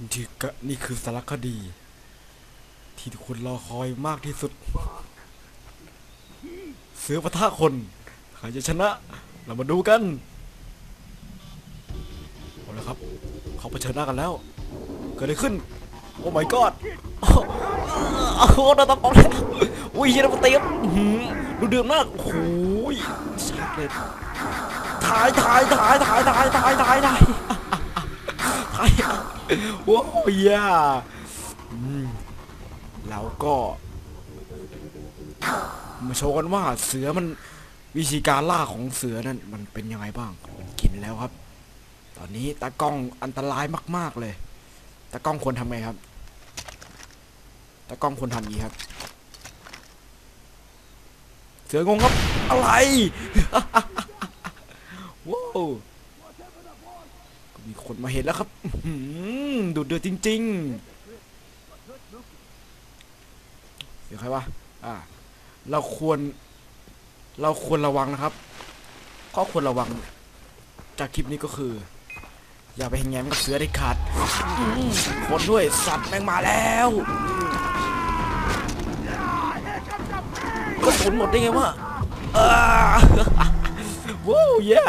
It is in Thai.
นี่กะนี่คือสารคดี ที่ทุกคนรอคอยมากที่สุด เสือปะทะคนใครจะชนะ เรามาดูกันเอาละครับ เขาเผชิญหน้ากันแล้ว เกิดอะไรขึ้น โอ้ my god โอ้โหโอ้โหเราต้องออกแล้วอุ้ยเฮียเราเตรียมอื้อหือดูเดือดมากโอ้โหชัดเลยถ่ายถ่ายถ่ายถ่ายถ่ายถ่ายถ่ายถ่าย ว้าวย่าแล้วก็มาโชว์กันว่าเสือมันวิธีการล่าของเสือนั้นมันเป็นยังไงบ้างมันกินแล้วครับ ตอนนี้ตากล้องอันตรายมาก ๆเลยตากล้องควรทำไงครับตากล้องควรทำยี้ครับ เสืองงครับอะไรว้าว มีคนมาเห็นแล้วครับดูเดือดจริงๆเสียงใครวะอ่า เราควร เราควรระวังนะครับข้อควรระวัง จากคลิปนี้ก็คือ อย่าไปแง้มกับเสือได้ขาดคนด้วยสัตว์แม่งมาแล้วก็สนหมดได้ไงวะว้าวเย้